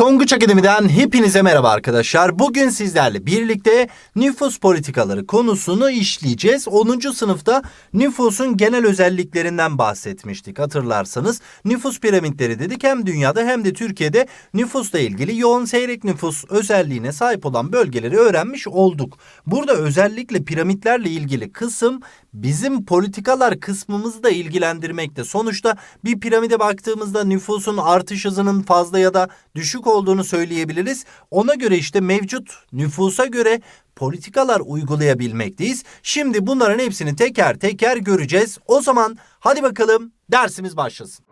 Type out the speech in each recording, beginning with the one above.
Tonguç Akademi'den hepinize merhaba arkadaşlar. Bugün sizlerle birlikte nüfus politikaları konusunu işleyeceğiz. 10. sınıfta nüfusun genel özelliklerinden bahsetmiştik hatırlarsanız. Nüfus piramitleri dedik hem dünyada hem de Türkiye'de nüfusla ilgili yoğun seyrek nüfus özelliğine sahip olan bölgeleri öğrenmiş olduk. Burada özellikle piramitlerle ilgili kısım bizim politikalar kısmımızı da ilgilendirmekte. Sonuçta bir piramide baktığımızda nüfusun artış hızının fazla ya da düşük olduğunu söyleyebiliriz. Ona göre işte mevcut nüfusa göre politikalar uygulayabilmekteyiz. Şimdi bunların hepsini teker teker göreceğiz. O zaman hadi bakalım dersimiz başlasın.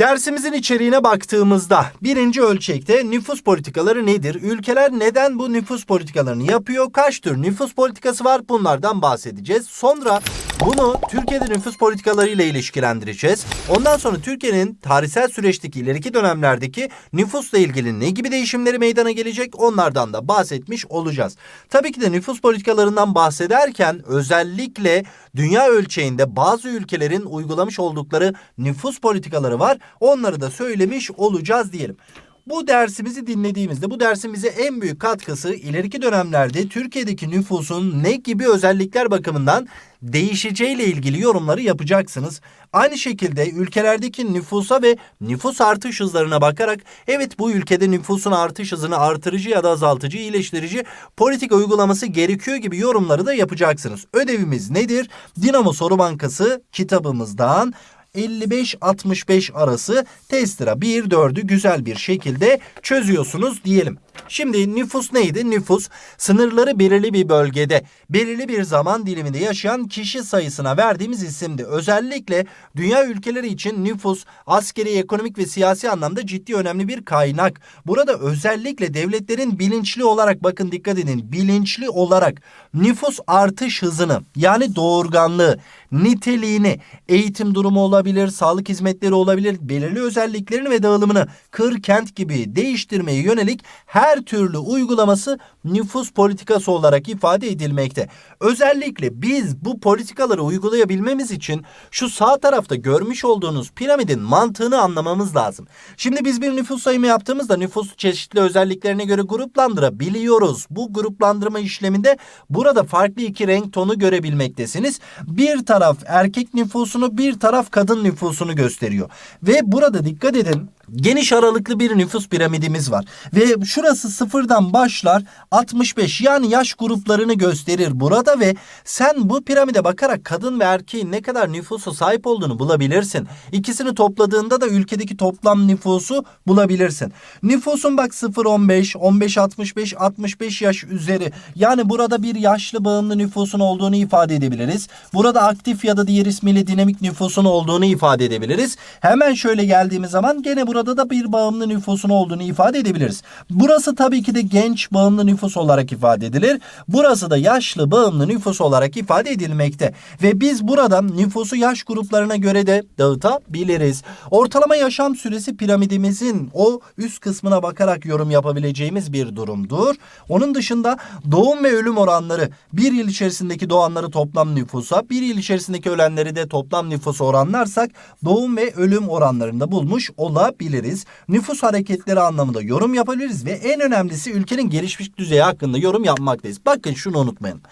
Dersimizin içeriğine baktığımızda birinci ölçekte nüfus politikaları nedir? Ülkeler neden bu nüfus politikalarını yapıyor? Kaç tür nüfus politikası var? Bunlardan bahsedeceğiz. Sonra bunu Türkiye'de nüfus politikaları ile ilişkilendireceğiz. Ondan sonra Türkiye'nin tarihsel süreçteki ileriki dönemlerdeki nüfusla ilgili ne gibi değişimleri meydana gelecek onlardan da bahsetmiş olacağız. Tabii ki de nüfus politikalarından bahsederken özellikle dünya ölçeğinde bazı ülkelerin uygulamış oldukları nüfus politikaları var. Onları da söylemiş olacağız diyelim. Bu dersimizi dinlediğimizde bu dersin bize en büyük katkısı ileriki dönemlerde Türkiye'deki nüfusun ne gibi özellikler bakımından değişeceğiyle ilgili yorumları yapacaksınız. Aynı şekilde ülkelerdeki nüfusa ve nüfus artış hızlarına bakarak evet bu ülkede nüfusun artış hızını artırıcı ya da azaltıcı, iyileştirici politika uygulaması gerekiyor gibi yorumları da yapacaksınız. Ödevimiz nedir? Dinamo Soru Bankası kitabımızdan 55-65 arası test lira 1-4'ü güzel bir şekilde çözüyorsunuz diyelim. Şimdi nüfus neydi? Nüfus sınırları belirli bir bölgede, belirli bir zaman diliminde yaşayan kişi sayısına verdiğimiz isimdi. Özellikle dünya ülkeleri için nüfus askeri, ekonomik ve siyasi anlamda ciddi önemli bir kaynak. Burada özellikle devletlerin bilinçli olarak bakın dikkat edin bilinçli olarak nüfus artış hızını yani doğurganlığı, niteliğini, eğitim durumu olabilir, sağlık hizmetleri olabilir, belirli özelliklerini ve dağılımını kır kent gibi değiştirmeye yönelik her türlü uygulaması nüfus politikası olarak ifade edilmekte. Özellikle biz bu politikaları uygulayabilmemiz için şu sağ tarafta görmüş olduğunuz piramidin mantığını anlamamız lazım. Şimdi biz bir nüfus sayımı yaptığımızda nüfus çeşitli özelliklerine göre gruplandırabiliyoruz. Bu gruplandırma işleminde burada farklı iki renk tonu görebilmektesiniz. Bir taraf erkek nüfusunu bir taraf kadın nüfusunu gösteriyor. Ve burada dikkat edin geniş aralıklı bir nüfus piramidimiz var. Ve şurası sıfırdan başlar 65 yani yaş gruplarını gösterir burada ve sen bu piramide bakarak kadın ve erkeğin ne kadar nüfusu sahip olduğunu bulabilirsin. İkisini topladığında da ülkedeki toplam nüfusu bulabilirsin. Nüfusun bak 0-15, 15-65, 65 yaş üzeri. Yani burada bir yaşlı bağımlı nüfusun olduğunu ifade edebiliriz. Burada aktif ya da diğer ismiyle dinamik nüfusun olduğunu ifade edebiliriz. Hemen şöyle geldiğimiz zaman gene burada burada da bir bağımlı nüfusun olduğunu ifade edebiliriz. Burası tabii ki de genç bağımlı nüfus olarak ifade edilir. Burası da yaşlı bağımlı nüfus olarak ifade edilmekte. Ve biz burada nüfusu yaş gruplarına göre de dağıtabiliriz. Ortalama yaşam süresi piramidimizin o üst kısmına bakarak yorum yapabileceğimiz bir durumdur. Onun dışında doğum ve ölüm oranları bir yıl içerisindeki doğanları toplam nüfusa, bir yıl içerisindeki ölenleri de toplam nüfusa oranlarsak doğum ve ölüm oranlarında bulmuş olabiliriz yapabiliriz. Nüfus hareketleri anlamında yorum yapabiliriz ve en önemlisi ülkenin gelişmiş düzeyi hakkında yorum yapmaktayız. Bakın şunu unutmayın.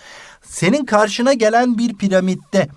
Senin karşına gelen bir piramitte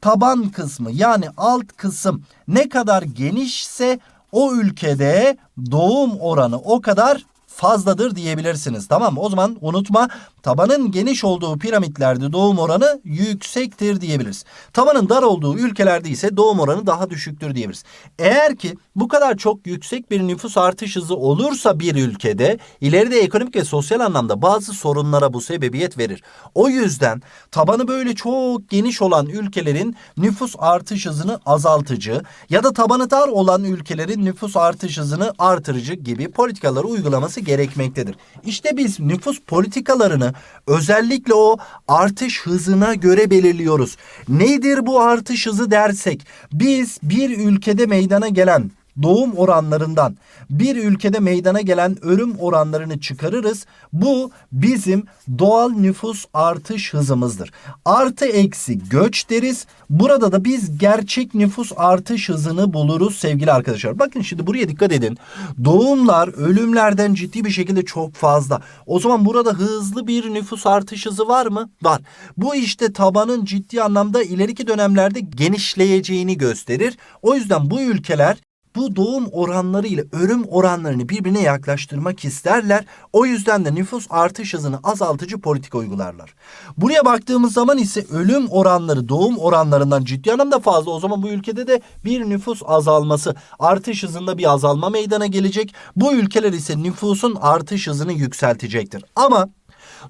taban kısmı yani alt kısım ne kadar genişse o ülkede doğum oranı o kadar fazladır diyebilirsiniz. Tamam? O zaman unutma tabanın geniş olduğu piramitlerde doğum oranı yüksektir diyebiliriz. Tabanın dar olduğu ülkelerde ise doğum oranı daha düşüktür diyebiliriz. Eğer ki bu kadar çok yüksek bir nüfus artış hızı olursa bir ülkede ileride ekonomik ve sosyal anlamda bazı sorunlara bu sebebiyet verir. O yüzden tabanı böyle çok geniş olan ülkelerin nüfus artış hızını azaltıcı ya da tabanı dar olan ülkelerin nüfus artış hızını artırıcı gibi politikaları uygulaması gerekmektedir. İşte biz nüfus politikalarını özellikle o artış hızına göre belirliyoruz. Nedir bu artış hızı dersek biz bir ülkede meydana gelen doğum oranlarından bir ülkede meydana gelen ölüm oranlarını çıkarırız. Bu bizim doğal nüfus artış hızımızdır. Artı eksi göç deriz. Burada da biz gerçek nüfus artış hızını buluruz sevgili arkadaşlar. Bakın şimdi buraya dikkat edin. Doğumlar ölümlerden ciddi bir şekilde çok fazla. O zaman burada hızlı bir nüfus artış hızı var mı? Var. Bu işte tabanın ciddi anlamda ileriki dönemlerde genişleyeceğini gösterir. O yüzden bu ülkeler bu doğum oranları ile ölüm oranlarını birbirine yaklaştırmak isterler. O yüzden de nüfus artış hızını azaltıcı politika uygularlar. Buraya baktığımız zaman ise ölüm oranları doğum oranlarından ciddi anlamda fazla. O zaman bu ülkede de bir nüfus azalması, artış hızında bir azalma meydana gelecek. Bu ülkeler ise nüfusun artış hızını yükseltecektir. Ama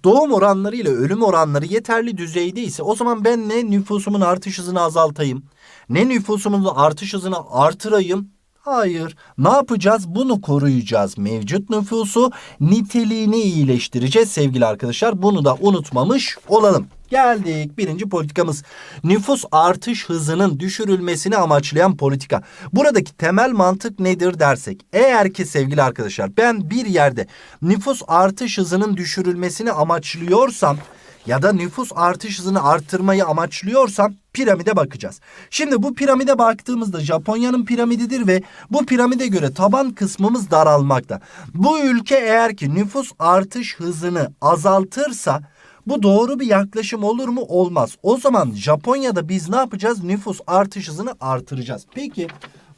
doğum oranları ile ölüm oranları yeterli düzeyde ise o zaman ben ne nüfusumun artış hızını azaltayım, ne nüfusumun artış hızını artırayım Hayır. Ne yapacağız? Bunu koruyacağız. Mevcut nüfusu niteliğini iyileştireceğiz sevgili arkadaşlar. Bunu da unutmamış olalım. Geldik birinci politikamız. Nüfus artış hızının düşürülmesini amaçlayan politika. Buradaki temel mantık nedir dersek. Eğer ki sevgili arkadaşlar ben bir yerde nüfus artış hızının düşürülmesini amaçlıyorsam ya da nüfus artış hızını arttırmayı amaçlıyorsam piramide bakacağız. Şimdi bu piramide baktığımızda Japonya'nın piramididir ve bu piramide göre taban kısmımız daralmakta. Bu ülke eğer ki nüfus artış hızını azaltırsa bu doğru bir yaklaşım olur mu? Olmaz. O zaman Japonya'da biz ne yapacağız? Nüfus artış hızını artıracağız. Peki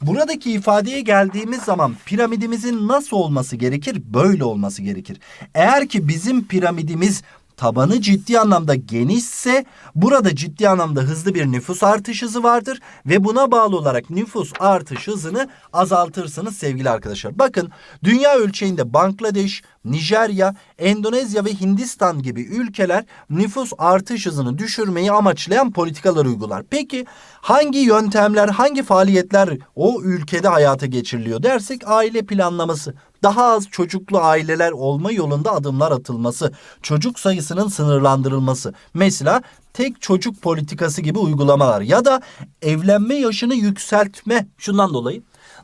Buradaki ifadeye geldiğimiz zaman piramidimizin nasıl olması gerekir? Böyle olması gerekir. Eğer ki bizim piramidimiz tabanı ciddi anlamda genişse burada ciddi anlamda hızlı bir nüfus artış hızı vardır ve buna bağlı olarak nüfus artış hızını azaltırsınız sevgili arkadaşlar. Bakın dünya ölçeğinde Bangladeş, Nijerya, Endonezya ve Hindistan gibi ülkeler nüfus artış hızını düşürmeyi amaçlayan politikalar uygular. Peki hangi yöntemler, hangi faaliyetler o ülkede hayata geçiriliyor dersek aile planlaması, daha az çocuklu aileler olma yolunda adımlar atılması, çocuk sayısının sınırlandırılması. Mesela tek çocuk politikası gibi uygulamalar ya da evlenme yaşını yükseltme şundan dolayı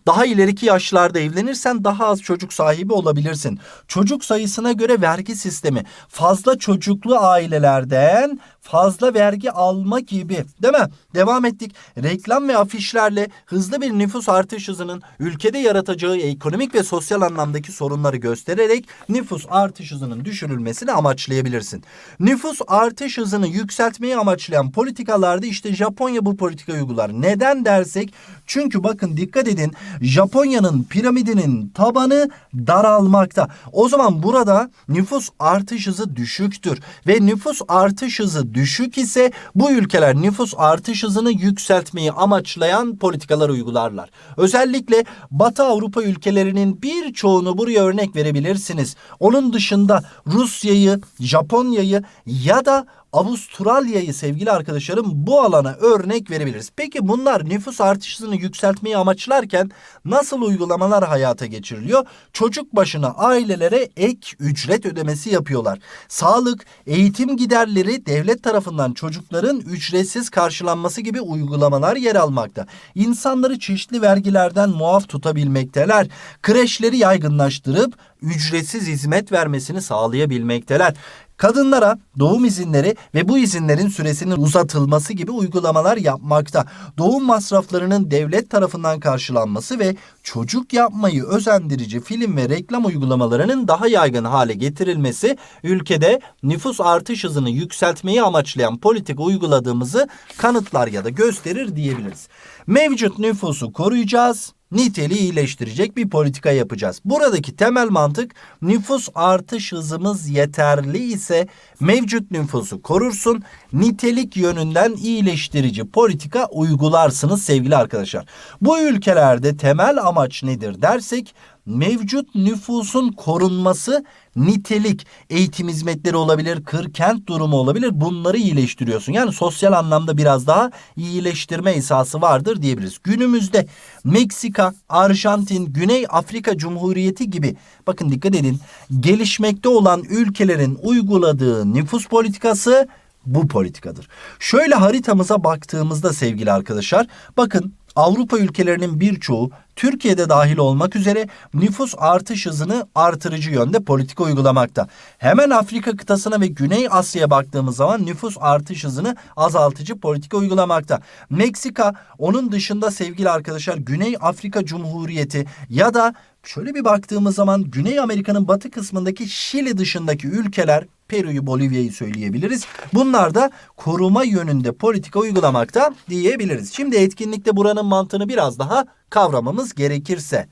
daha ileriki yaşlarda evlenirsen daha az çocuk sahibi olabilirsin. Çocuk sayısına göre vergi sistemi fazla çocuklu ailelerden fazla vergi alma gibi değil mi? Devam ettik. Reklam ve afişlerle hızlı bir nüfus artış hızının ülkede yaratacağı ekonomik ve sosyal anlamdaki sorunları göstererek nüfus artış hızının düşürülmesini amaçlayabilirsin. Nüfus artış hızını yükseltmeyi amaçlayan politikalarda işte Japonya bu politika uygular. Neden dersek çünkü bakın dikkat edin Japonya'nın piramidinin tabanı daralmakta. O zaman burada nüfus artış hızı düşüktür ve nüfus artış hızı düşük ise bu ülkeler nüfus artış hızını yükseltmeyi amaçlayan politikalar uygularlar. Özellikle Batı Avrupa ülkelerinin birçoğunu buraya örnek verebilirsiniz. Onun dışında Rusya'yı, Japonya'yı ya da Avustralya'yı sevgili arkadaşlarım bu alana örnek verebiliriz. Peki bunlar nüfus artışını yükseltmeyi amaçlarken nasıl uygulamalar hayata geçiriliyor? Çocuk başına ailelere ek ücret ödemesi yapıyorlar. Sağlık, eğitim giderleri devlet tarafından çocukların ücretsiz karşılanması gibi uygulamalar yer almakta. İnsanları çeşitli vergilerden muaf tutabilmekteler. Kreşleri yaygınlaştırıp ücretsiz hizmet vermesini sağlayabilmekteler. Kadınlara doğum izinleri ve bu izinlerin süresinin uzatılması gibi uygulamalar yapmakta. Doğum masraflarının devlet tarafından karşılanması ve çocuk yapmayı özendirici film ve reklam uygulamalarının daha yaygın hale getirilmesi ülkede nüfus artış hızını yükseltmeyi amaçlayan politika uyguladığımızı kanıtlar ya da gösterir diyebiliriz. Mevcut nüfusu koruyacağız niteliği iyileştirecek bir politika yapacağız. Buradaki temel mantık nüfus artış hızımız yeterli ise mevcut nüfusu korursun, nitelik yönünden iyileştirici politika uygularsınız sevgili arkadaşlar. Bu ülkelerde temel amaç nedir dersek mevcut nüfusun korunması nitelik, eğitim hizmetleri olabilir, kır kent durumu olabilir. Bunları iyileştiriyorsun. Yani sosyal anlamda biraz daha iyileştirme esası vardır diyebiliriz. Günümüzde Meksika, Arjantin, Güney Afrika Cumhuriyeti gibi bakın dikkat edin gelişmekte olan ülkelerin uyguladığı nüfus politikası bu politikadır. Şöyle haritamıza baktığımızda sevgili arkadaşlar bakın Avrupa ülkelerinin birçoğu Türkiye'de dahil olmak üzere nüfus artış hızını artırıcı yönde politika uygulamakta. Hemen Afrika kıtasına ve Güney Asya'ya baktığımız zaman nüfus artış hızını azaltıcı politika uygulamakta. Meksika onun dışında sevgili arkadaşlar Güney Afrika Cumhuriyeti ya da şöyle bir baktığımız zaman Güney Amerika'nın batı kısmındaki Şili dışındaki ülkeler Peru'yu, Bolivya'yı söyleyebiliriz. Bunlar da koruma yönünde politika uygulamakta diyebiliriz. Şimdi etkinlikte buranın mantığını biraz daha kavramamız gerekirse.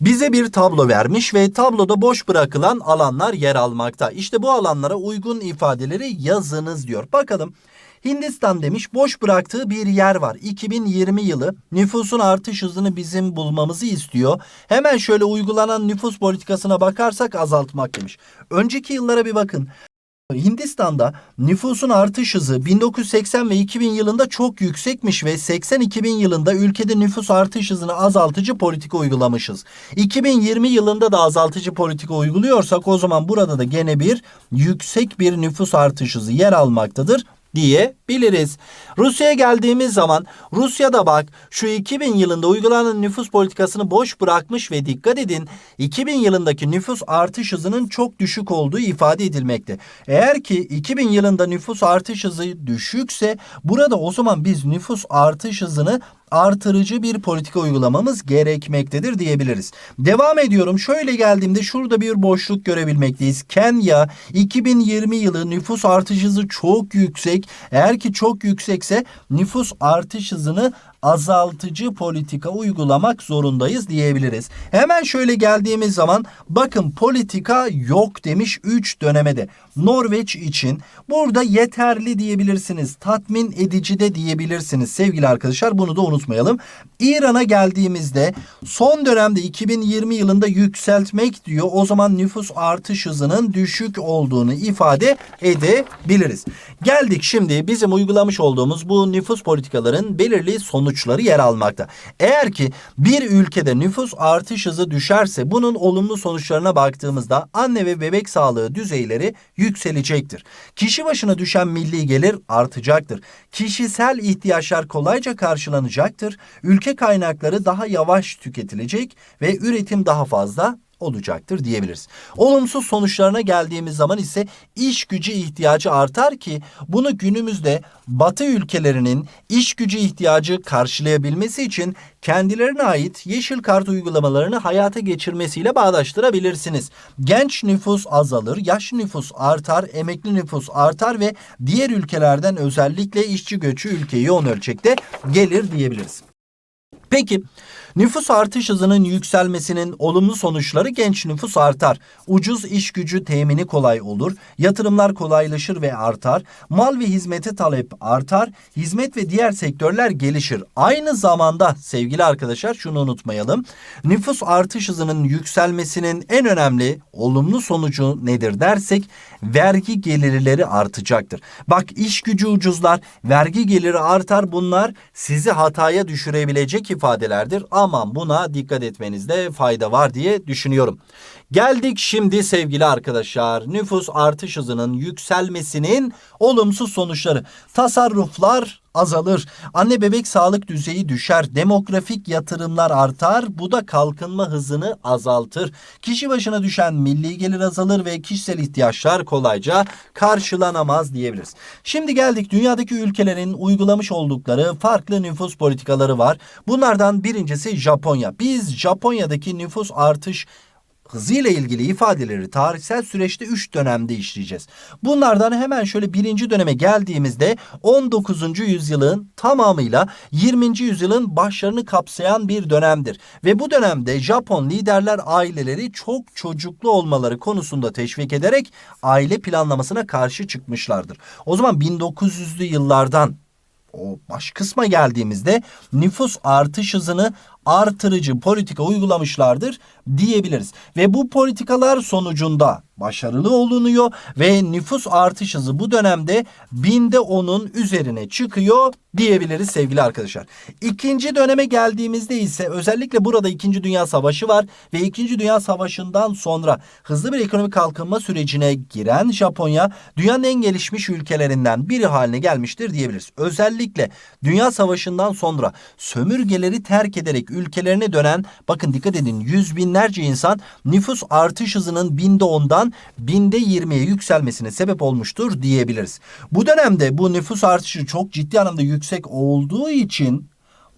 Bize bir tablo vermiş ve tabloda boş bırakılan alanlar yer almakta. İşte bu alanlara uygun ifadeleri yazınız diyor. Bakalım Hindistan demiş boş bıraktığı bir yer var. 2020 yılı nüfusun artış hızını bizim bulmamızı istiyor. Hemen şöyle uygulanan nüfus politikasına bakarsak azaltmak demiş. Önceki yıllara bir bakın. Hindistan'da nüfusun artış hızı 1980 ve 2000 yılında çok yüksekmiş ve 80-2000 yılında ülkede nüfus artış hızını azaltıcı politika uygulamışız. 2020 yılında da azaltıcı politika uyguluyorsak o zaman burada da gene bir yüksek bir nüfus artış hızı yer almaktadır diyebiliriz. Rusya'ya geldiğimiz zaman Rusya'da bak şu 2000 yılında uygulanan nüfus politikasını boş bırakmış ve dikkat edin 2000 yılındaki nüfus artış hızının çok düşük olduğu ifade edilmekte. Eğer ki 2000 yılında nüfus artış hızı düşükse burada o zaman biz nüfus artış hızını artırıcı bir politika uygulamamız gerekmektedir diyebiliriz. Devam ediyorum. Şöyle geldiğimde şurada bir boşluk görebilmekteyiz. Kenya 2020 yılı nüfus artış hızı çok yüksek. Eğer ki çok yüksekse nüfus artış hızını azaltıcı politika uygulamak zorundayız diyebiliriz. Hemen şöyle geldiğimiz zaman bakın politika yok demiş 3 dönemede. Norveç için burada yeterli diyebilirsiniz. Tatmin edici de diyebilirsiniz sevgili arkadaşlar. Bunu da unutmayalım. İran'a geldiğimizde son dönemde 2020 yılında yükseltmek diyor. O zaman nüfus artış hızının düşük olduğunu ifade edebiliriz. Geldik şimdi bizim uygulamış olduğumuz bu nüfus politikaların belirli sonuçları yer almakta. Eğer ki bir ülkede nüfus artış hızı düşerse bunun olumlu sonuçlarına baktığımızda anne ve bebek sağlığı düzeyleri yükselecektir. Kişi başına düşen milli gelir artacaktır. Kişisel ihtiyaçlar kolayca karşılanacaktır. Ülke kaynakları daha yavaş tüketilecek ve üretim daha fazla olacaktır diyebiliriz. Olumsuz sonuçlarına geldiğimiz zaman ise iş gücü ihtiyacı artar ki bunu günümüzde Batı ülkelerinin iş gücü ihtiyacı karşılayabilmesi için kendilerine ait yeşil kart uygulamalarını hayata geçirmesiyle bağdaştırabilirsiniz. Genç nüfus azalır, yaş nüfus artar, emekli nüfus artar ve diğer ülkelerden özellikle işçi göçü ülkeyi yoğun ölçekte gelir diyebiliriz. Peki nüfus artış hızının yükselmesinin olumlu sonuçları genç nüfus artar. Ucuz iş gücü temini kolay olur. Yatırımlar kolaylaşır ve artar. Mal ve hizmete talep artar. Hizmet ve diğer sektörler gelişir. Aynı zamanda sevgili arkadaşlar şunu unutmayalım. Nüfus artış hızının yükselmesinin en önemli olumlu sonucu nedir dersek vergi gelirleri artacaktır. Bak iş gücü ucuzlar, vergi geliri artar bunlar sizi hataya düşürebilecek ifadelerdir. Aman buna dikkat etmenizde fayda var diye düşünüyorum. Geldik şimdi sevgili arkadaşlar nüfus artış hızının yükselmesinin olumsuz sonuçları. Tasarruflar azalır. Anne bebek sağlık düzeyi düşer. Demografik yatırımlar artar. Bu da kalkınma hızını azaltır. Kişi başına düşen milli gelir azalır ve kişisel ihtiyaçlar kolayca karşılanamaz diyebiliriz. Şimdi geldik dünyadaki ülkelerin uygulamış oldukları farklı nüfus politikaları var. Bunlardan birincisi Japonya. Biz Japonya'daki nüfus artış hızıyla ilgili ifadeleri tarihsel süreçte 3 dönemde işleyeceğiz. Bunlardan hemen şöyle birinci döneme geldiğimizde 19. yüzyılın tamamıyla 20. yüzyılın başlarını kapsayan bir dönemdir. Ve bu dönemde Japon liderler aileleri çok çocuklu olmaları konusunda teşvik ederek aile planlamasına karşı çıkmışlardır. O zaman 1900'lü yıllardan o baş kısma geldiğimizde nüfus artış hızını artırıcı politika uygulamışlardır diyebiliriz. Ve bu politikalar sonucunda başarılı olunuyor ve nüfus artış hızı bu dönemde binde onun üzerine çıkıyor diyebiliriz sevgili arkadaşlar. İkinci döneme geldiğimizde ise özellikle burada 2. Dünya Savaşı var ve 2. Dünya Savaşı'ndan sonra hızlı bir ekonomik kalkınma sürecine giren Japonya dünyanın en gelişmiş ülkelerinden biri haline gelmiştir diyebiliriz. Özellikle Dünya Savaşı'ndan sonra sömürgeleri terk ederek ülkelerine dönen bakın dikkat edin yüz binlerce insan nüfus artış hızının binde ondan binde yirmiye yükselmesine sebep olmuştur diyebiliriz. Bu dönemde bu nüfus artışı çok ciddi anlamda yüksek olduğu için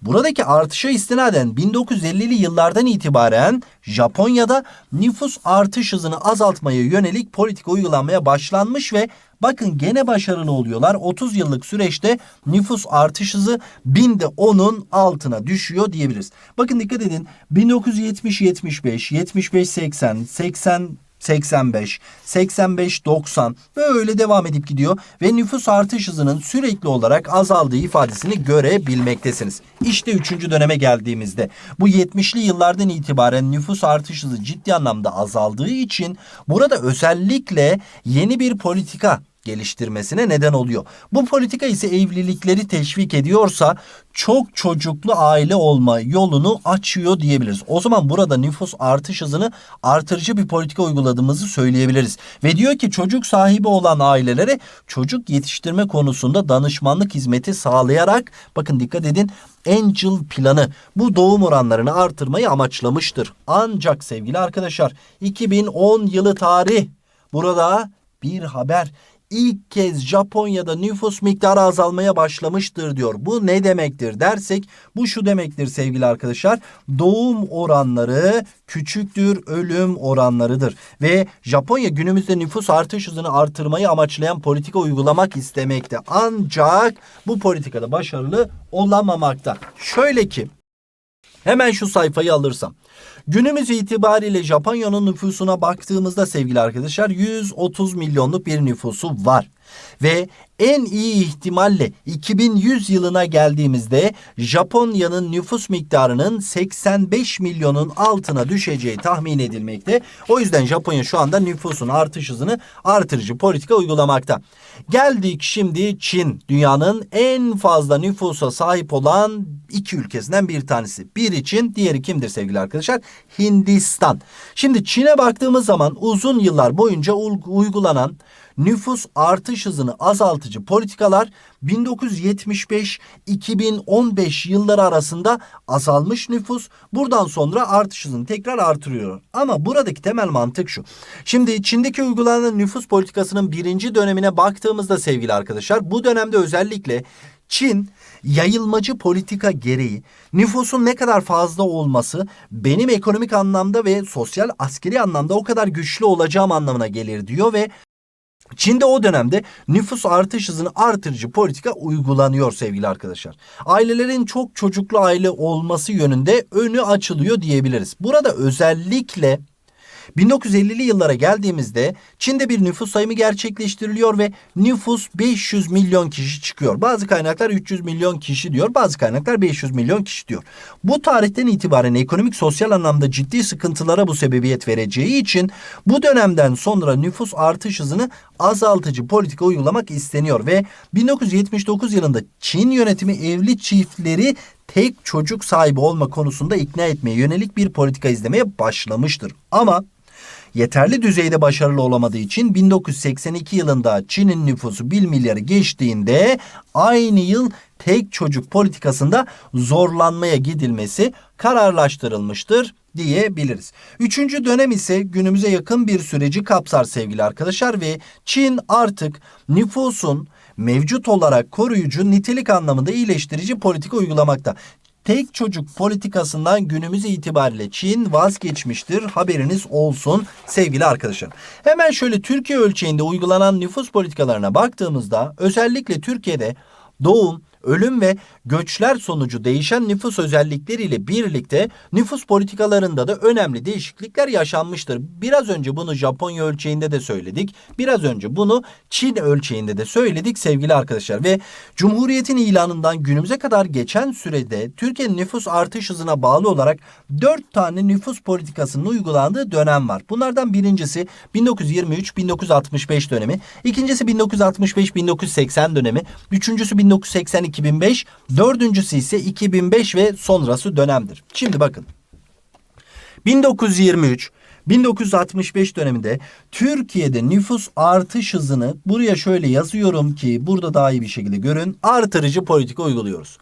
Buradaki artışa istinaden 1950'li yıllardan itibaren Japonya'da nüfus artış hızını azaltmaya yönelik politika uygulanmaya başlanmış ve bakın gene başarılı oluyorlar. 30 yıllık süreçte nüfus artış hızı binde 10'un altına düşüyor diyebiliriz. Bakın dikkat edin 1970-75, 75-80, 80 85, 85, 90 böyle devam edip gidiyor ve nüfus artış hızının sürekli olarak azaldığı ifadesini görebilmektesiniz. İşte 3. döneme geldiğimizde bu 70'li yıllardan itibaren nüfus artış hızı ciddi anlamda azaldığı için burada özellikle yeni bir politika geliştirmesine neden oluyor. Bu politika ise evlilikleri teşvik ediyorsa çok çocuklu aile olma yolunu açıyor diyebiliriz. O zaman burada nüfus artış hızını artırıcı bir politika uyguladığımızı söyleyebiliriz. Ve diyor ki çocuk sahibi olan ailelere çocuk yetiştirme konusunda danışmanlık hizmeti sağlayarak bakın dikkat edin Angel planı bu doğum oranlarını artırmayı amaçlamıştır. Ancak sevgili arkadaşlar 2010 yılı tarih burada bir haber ilk kez Japonya'da nüfus miktarı azalmaya başlamıştır diyor. Bu ne demektir dersek bu şu demektir sevgili arkadaşlar. Doğum oranları küçüktür ölüm oranlarıdır. Ve Japonya günümüzde nüfus artış hızını artırmayı amaçlayan politika uygulamak istemekte. Ancak bu politikada başarılı olamamakta. Şöyle ki hemen şu sayfayı alırsam. Günümüz itibariyle Japonya'nın nüfusuna baktığımızda sevgili arkadaşlar 130 milyonluk bir nüfusu var. Ve en iyi ihtimalle 2100 yılına geldiğimizde Japonya'nın nüfus miktarının 85 milyonun altına düşeceği tahmin edilmekte. O yüzden Japonya şu anda nüfusun artış hızını artırıcı politika uygulamakta. Geldik şimdi Çin. Dünyanın en fazla nüfusa sahip olan iki ülkesinden bir tanesi. Biri Çin, diğeri kimdir sevgili arkadaşlar? Hindistan. Şimdi Çin'e baktığımız zaman uzun yıllar boyunca uygulanan nüfus artış hızını azaltıcı politikalar 1975-2015 yılları arasında azalmış nüfus buradan sonra artış hızını tekrar artırıyor. Ama buradaki temel mantık şu. Şimdi Çin'deki uygulanan nüfus politikasının birinci dönemine baktığımızda sevgili arkadaşlar bu dönemde özellikle Çin yayılmacı politika gereği nüfusun ne kadar fazla olması benim ekonomik anlamda ve sosyal askeri anlamda o kadar güçlü olacağım anlamına gelir diyor ve Çin'de o dönemde nüfus artış hızını artırıcı politika uygulanıyor sevgili arkadaşlar. Ailelerin çok çocuklu aile olması yönünde önü açılıyor diyebiliriz. Burada özellikle 1950'li yıllara geldiğimizde Çin'de bir nüfus sayımı gerçekleştiriliyor ve nüfus 500 milyon kişi çıkıyor. Bazı kaynaklar 300 milyon kişi diyor, bazı kaynaklar 500 milyon kişi diyor. Bu tarihten itibaren ekonomik sosyal anlamda ciddi sıkıntılara bu sebebiyet vereceği için bu dönemden sonra nüfus artış hızını azaltıcı politika uygulamak isteniyor ve 1979 yılında Çin yönetimi evli çiftleri tek çocuk sahibi olma konusunda ikna etmeye yönelik bir politika izlemeye başlamıştır. Ama yeterli düzeyde başarılı olamadığı için 1982 yılında Çin'in nüfusu 1 milyarı geçtiğinde aynı yıl tek çocuk politikasında zorlanmaya gidilmesi kararlaştırılmıştır diyebiliriz. Üçüncü dönem ise günümüze yakın bir süreci kapsar sevgili arkadaşlar ve Çin artık nüfusun mevcut olarak koruyucu nitelik anlamında iyileştirici politika uygulamakta tek çocuk politikasından günümüz itibariyle Çin vazgeçmiştir. Haberiniz olsun sevgili arkadaşlar. Hemen şöyle Türkiye ölçeğinde uygulanan nüfus politikalarına baktığımızda özellikle Türkiye'de doğum, ölüm ve göçler sonucu değişen nüfus özellikleriyle birlikte nüfus politikalarında da önemli değişiklikler yaşanmıştır. Biraz önce bunu Japonya ölçeğinde de söyledik. Biraz önce bunu Çin ölçeğinde de söyledik sevgili arkadaşlar ve Cumhuriyet'in ilanından günümüze kadar geçen sürede Türkiye'nin nüfus artış hızına bağlı olarak 4 tane nüfus politikasının uygulandığı dönem var. Bunlardan birincisi 1923-1965 dönemi, ikincisi 1965-1980 dönemi, üçüncüsü 1980-2005, dördüncüsü ise 2005 ve sonrası dönemdir. Şimdi bakın. 1923 1965 döneminde Türkiye'de nüfus artış hızını buraya şöyle yazıyorum ki burada daha iyi bir şekilde görün. Artırıcı politika uyguluyoruz.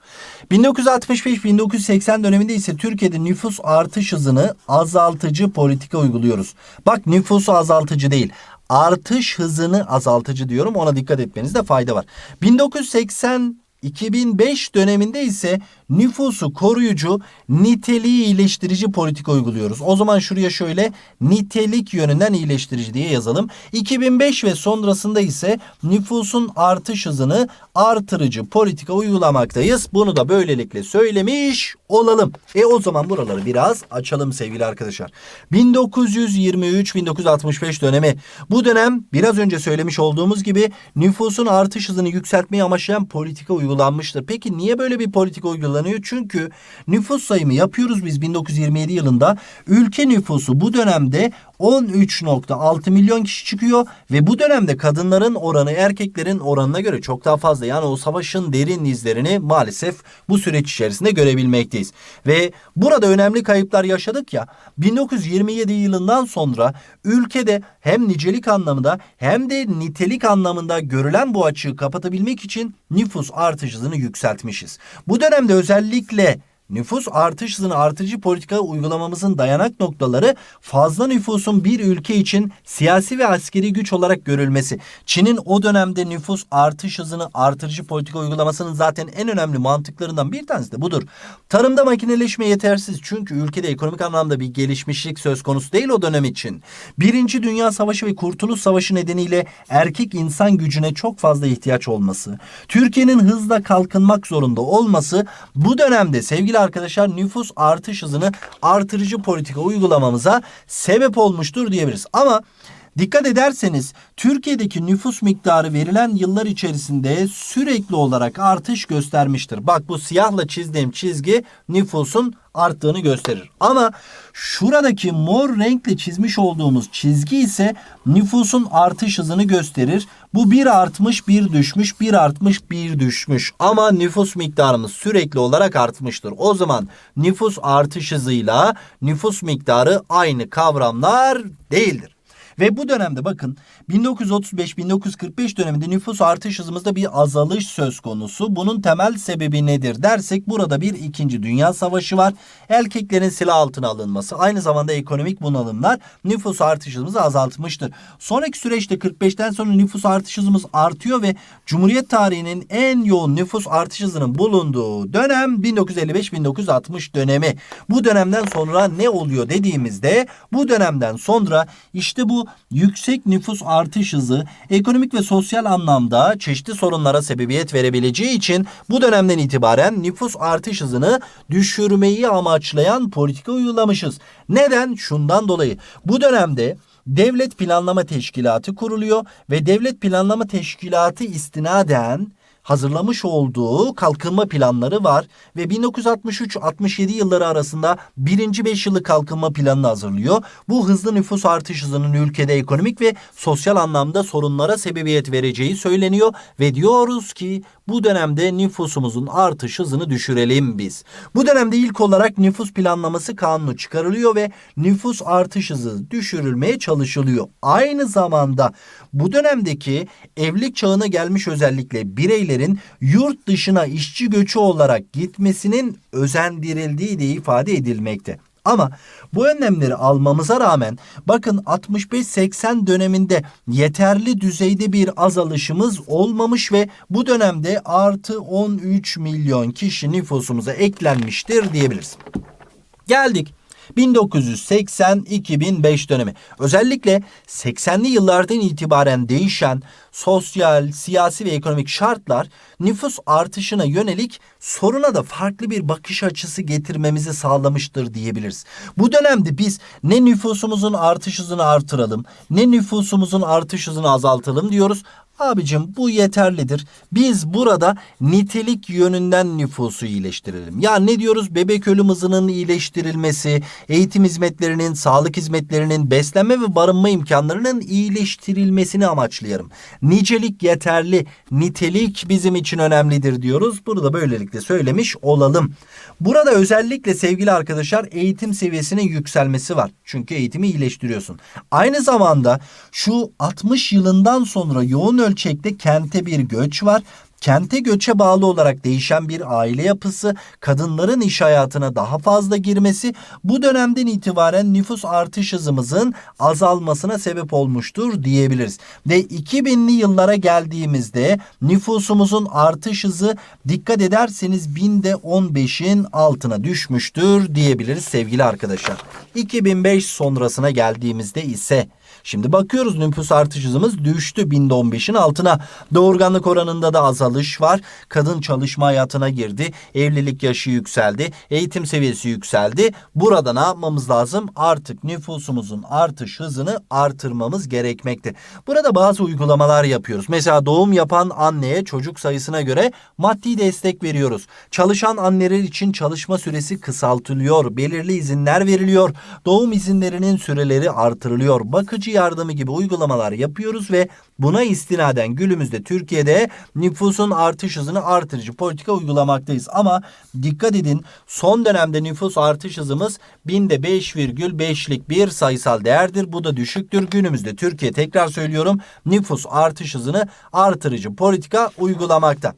1965-1980 döneminde ise Türkiye'de nüfus artış hızını azaltıcı politika uyguluyoruz. Bak nüfusu azaltıcı değil artış hızını azaltıcı diyorum. Ona dikkat etmenizde fayda var. 1980 2005 döneminde ise nüfusu koruyucu, niteliği iyileştirici politika uyguluyoruz. O zaman şuraya şöyle nitelik yönünden iyileştirici diye yazalım. 2005 ve sonrasında ise nüfusun artış hızını artırıcı politika uygulamaktayız. Bunu da böylelikle söylemiş olalım. E o zaman buraları biraz açalım sevgili arkadaşlar. 1923-1965 dönemi. Bu dönem biraz önce söylemiş olduğumuz gibi nüfusun artış hızını yükseltmeyi amaçlayan politika uygulanmıştır. Peki niye böyle bir politika uygulanıyor? Çünkü nüfus sayımı yapıyoruz biz 1927 yılında. Ülke nüfusu bu dönemde 13.6 milyon kişi çıkıyor ve bu dönemde kadınların oranı erkeklerin oranına göre çok daha fazla. Yani o savaşın derin izlerini maalesef bu süreç içerisinde görebilmekteyiz. Ve burada önemli kayıplar yaşadık ya. 1927 yılından sonra ülkede hem nicelik anlamında hem de nitelik anlamında görülen bu açığı kapatabilmek için nüfus artış hızını yükseltmişiz. Bu dönemde özellikle Nüfus artış hızını artıcı politika uygulamamızın dayanak noktaları fazla nüfusun bir ülke için siyasi ve askeri güç olarak görülmesi. Çin'in o dönemde nüfus artış hızını artırıcı politika uygulamasının zaten en önemli mantıklarından bir tanesi de budur. Tarımda makineleşme yetersiz çünkü ülkede ekonomik anlamda bir gelişmişlik söz konusu değil o dönem için. Birinci Dünya Savaşı ve Kurtuluş Savaşı nedeniyle erkek insan gücüne çok fazla ihtiyaç olması, Türkiye'nin hızla kalkınmak zorunda olması bu dönemde sevgili arkadaşlar nüfus artış hızını artırıcı politika uygulamamıza sebep olmuştur diyebiliriz. Ama Dikkat ederseniz Türkiye'deki nüfus miktarı verilen yıllar içerisinde sürekli olarak artış göstermiştir. Bak bu siyahla çizdiğim çizgi nüfusun arttığını gösterir. Ama şuradaki mor renkle çizmiş olduğumuz çizgi ise nüfusun artış hızını gösterir. Bu bir artmış, bir düşmüş, bir artmış, bir düşmüş. Ama nüfus miktarımız sürekli olarak artmıştır. O zaman nüfus artış hızıyla nüfus miktarı aynı kavramlar değildir. Ve bu dönemde bakın 1935-1945 döneminde nüfus artış hızımızda bir azalış söz konusu. Bunun temel sebebi nedir dersek burada bir ikinci dünya savaşı var. Erkeklerin silah altına alınması aynı zamanda ekonomik bunalımlar nüfus artış hızımızı azaltmıştır. Sonraki süreçte 45'ten sonra nüfus artış hızımız artıyor ve Cumhuriyet tarihinin en yoğun nüfus artış hızının bulunduğu dönem 1955-1960 dönemi. Bu dönemden sonra ne oluyor dediğimizde bu dönemden sonra işte bu yüksek nüfus artış hızı ekonomik ve sosyal anlamda çeşitli sorunlara sebebiyet verebileceği için bu dönemden itibaren nüfus artış hızını düşürmeyi amaçlayan politika uygulamışız. Neden? Şundan dolayı. Bu dönemde Devlet Planlama Teşkilatı kuruluyor ve Devlet Planlama Teşkilatı istinaden hazırlamış olduğu kalkınma planları var ve 1963-67 yılları arasında birinci 5 yıllık kalkınma planını hazırlıyor. Bu hızlı nüfus artış hızının ülkede ekonomik ve sosyal anlamda sorunlara sebebiyet vereceği söyleniyor ve diyoruz ki bu dönemde nüfusumuzun artış hızını düşürelim biz. Bu dönemde ilk olarak nüfus planlaması kanunu çıkarılıyor ve nüfus artış hızı düşürülmeye çalışılıyor. Aynı zamanda bu dönemdeki evlilik çağına gelmiş özellikle bireylerin yurt dışına işçi göçü olarak gitmesinin özendirildiği de ifade edilmekte. Ama bu önlemleri almamıza rağmen bakın 65-80 döneminde yeterli düzeyde bir azalışımız olmamış ve bu dönemde artı 13 milyon kişi nüfusumuza eklenmiştir diyebiliriz. Geldik 1980-2005 dönemi. Özellikle 80'li yıllardan itibaren değişen sosyal, siyasi ve ekonomik şartlar nüfus artışına yönelik soruna da farklı bir bakış açısı getirmemizi sağlamıştır diyebiliriz. Bu dönemde biz ne nüfusumuzun artış hızını artıralım, ne nüfusumuzun artış hızını azaltalım diyoruz. Abicim bu yeterlidir. Biz burada nitelik yönünden nüfusu iyileştirelim. Ya ne diyoruz? Bebek ölüm hızının iyileştirilmesi, eğitim hizmetlerinin, sağlık hizmetlerinin, beslenme ve barınma imkanlarının iyileştirilmesini amaçlayalım. Nicelik yeterli, nitelik bizim için önemlidir diyoruz. Bunu da böylelikle söylemiş olalım. Burada özellikle sevgili arkadaşlar eğitim seviyesinin yükselmesi var. Çünkü eğitimi iyileştiriyorsun. Aynı zamanda şu 60 yılından sonra yoğun ölçekte kente bir göç var. Kente göçe bağlı olarak değişen bir aile yapısı, kadınların iş hayatına daha fazla girmesi bu dönemden itibaren nüfus artış hızımızın azalmasına sebep olmuştur diyebiliriz. Ve 2000'li yıllara geldiğimizde nüfusumuzun artış hızı dikkat ederseniz binde 15'in altına düşmüştür diyebiliriz sevgili arkadaşlar. 2005 sonrasına geldiğimizde ise Şimdi bakıyoruz nüfus artış hızımız düştü binde 15'in altına. Doğurganlık oranında da azalış var. Kadın çalışma hayatına girdi. Evlilik yaşı yükseldi. Eğitim seviyesi yükseldi. Burada ne yapmamız lazım? Artık nüfusumuzun artış hızını artırmamız gerekmekte. Burada bazı uygulamalar yapıyoruz. Mesela doğum yapan anneye çocuk sayısına göre maddi destek veriyoruz. Çalışan anneler için çalışma süresi kısaltılıyor. Belirli izinler veriliyor. Doğum izinlerinin süreleri artırılıyor. Bakıcı yardımı gibi uygulamalar yapıyoruz ve buna istinaden günümüzde Türkiye'de nüfusun artış hızını artırıcı politika uygulamaktayız. Ama dikkat edin son dönemde nüfus artış hızımız binde 5,5'lik bir sayısal değerdir. Bu da düşüktür. Günümüzde Türkiye tekrar söylüyorum nüfus artış hızını artırıcı politika uygulamakta.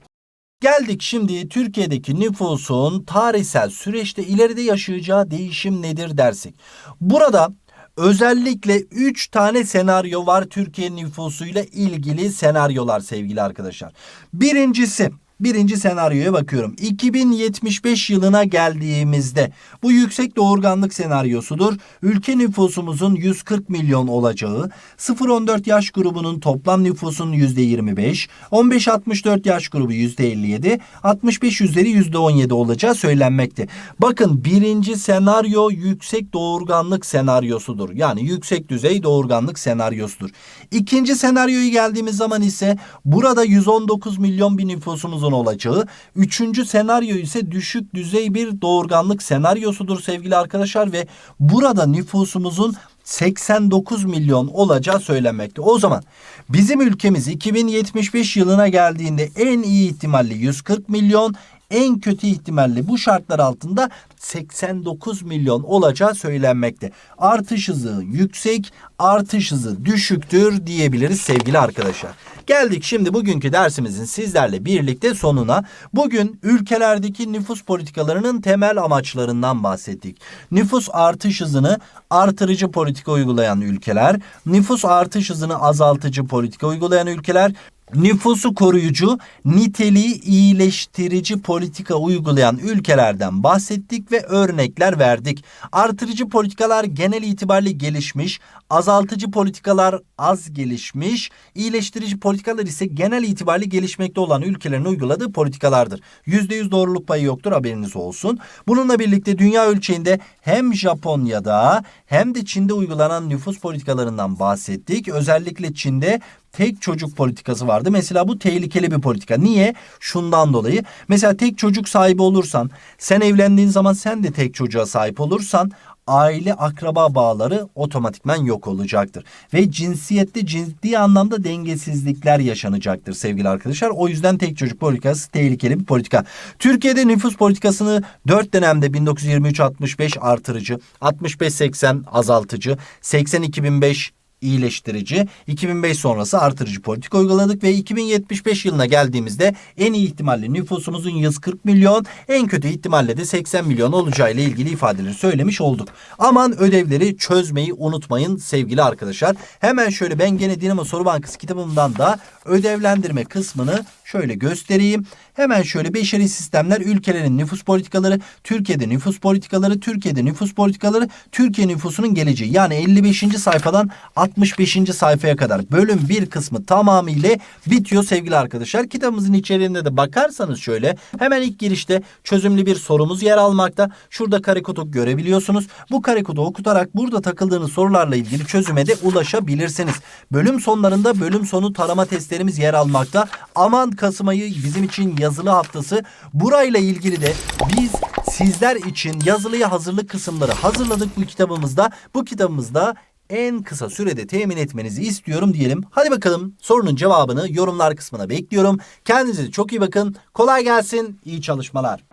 Geldik şimdi Türkiye'deki nüfusun tarihsel süreçte ileride yaşayacağı değişim nedir dersek. Burada Özellikle 3 tane senaryo var Türkiye nüfusuyla ilgili senaryolar sevgili arkadaşlar. Birincisi Birinci senaryoya bakıyorum. 2075 yılına geldiğimizde bu yüksek doğurganlık senaryosudur. Ülke nüfusumuzun 140 milyon olacağı, 0-14 yaş grubunun toplam nüfusunun %25, 15-64 yaş grubu %57, 65 üzeri %17 olacağı söylenmekte. Bakın birinci senaryo yüksek doğurganlık senaryosudur. Yani yüksek düzey doğurganlık senaryosudur. İkinci senaryoyu geldiğimiz zaman ise burada 119 milyon bir nüfusumuz olacağı. Üçüncü senaryo ise düşük düzey bir doğurganlık senaryosudur sevgili arkadaşlar ve burada nüfusumuzun 89 milyon olacağı söylenmekte. O zaman bizim ülkemiz 2075 yılına geldiğinde en iyi ihtimalle 140 milyon, en kötü ihtimalle bu şartlar altında 89 milyon olacağı söylenmekte. Artış hızı yüksek, artış hızı düşüktür diyebiliriz sevgili arkadaşlar. Geldik şimdi bugünkü dersimizin sizlerle birlikte sonuna. Bugün ülkelerdeki nüfus politikalarının temel amaçlarından bahsettik. Nüfus artış hızını artırıcı politika uygulayan ülkeler, nüfus artış hızını azaltıcı politika uygulayan ülkeler, nüfusu koruyucu, niteliği iyileştirici politika uygulayan ülkelerden bahsettik ve örnekler verdik. Artırıcı politikalar genel itibariyle gelişmiş, azaltıcı politikalar az gelişmiş, iyileştirici politikalar ise genel itibariyle gelişmekte olan ülkelerin uyguladığı politikalardır. %100 doğruluk payı yoktur haberiniz olsun. Bununla birlikte dünya ölçeğinde hem Japonya'da hem de Çin'de uygulanan nüfus politikalarından bahsettik. Özellikle Çin'de tek çocuk politikası vardı. Mesela bu tehlikeli bir politika. Niye? Şundan dolayı. Mesela tek çocuk sahibi olursan, sen evlendiğin zaman sen de tek çocuğa sahip olursan aile akraba bağları otomatikman yok olacaktır. Ve cinsiyette ciddi anlamda dengesizlikler yaşanacaktır sevgili arkadaşlar. O yüzden tek çocuk politikası tehlikeli bir politika. Türkiye'de nüfus politikasını 4 dönemde 1923-65 artırıcı, 65-80 azaltıcı, 80-2005 iyileştirici, 2005 sonrası artırıcı politika uyguladık ve 2075 yılına geldiğimizde en iyi ihtimalle nüfusumuzun 140 milyon, en kötü ihtimalle de 80 milyon olacağıyla ilgili ifadeleri söylemiş olduk. Aman ödevleri çözmeyi unutmayın sevgili arkadaşlar. Hemen şöyle ben gene Dinamo Soru Bankası kitabımdan da ödevlendirme kısmını şöyle göstereyim. Hemen şöyle beşeri sistemler ülkelerin nüfus politikaları, Türkiye'de nüfus politikaları, Türkiye'de nüfus politikaları, Türkiye nüfusunun geleceği. Yani 55. sayfadan 65. sayfaya kadar bölüm bir kısmı tamamıyla bitiyor sevgili arkadaşlar. Kitabımızın içeriğinde de bakarsanız şöyle hemen ilk girişte çözümlü bir sorumuz yer almakta. Şurada karekodu görebiliyorsunuz. Bu karekodu okutarak burada takıldığınız sorularla ilgili çözüme de ulaşabilirsiniz. Bölüm sonlarında bölüm sonu tarama testlerimiz yer almakta. Aman Kasım ayı bizim için yazılı haftası. Burayla ilgili de biz sizler için yazılıya hazırlık kısımları hazırladık bu kitabımızda. Bu kitabımızda en kısa sürede temin etmenizi istiyorum diyelim. Hadi bakalım sorunun cevabını yorumlar kısmına bekliyorum. Kendinize çok iyi bakın. Kolay gelsin. İyi çalışmalar.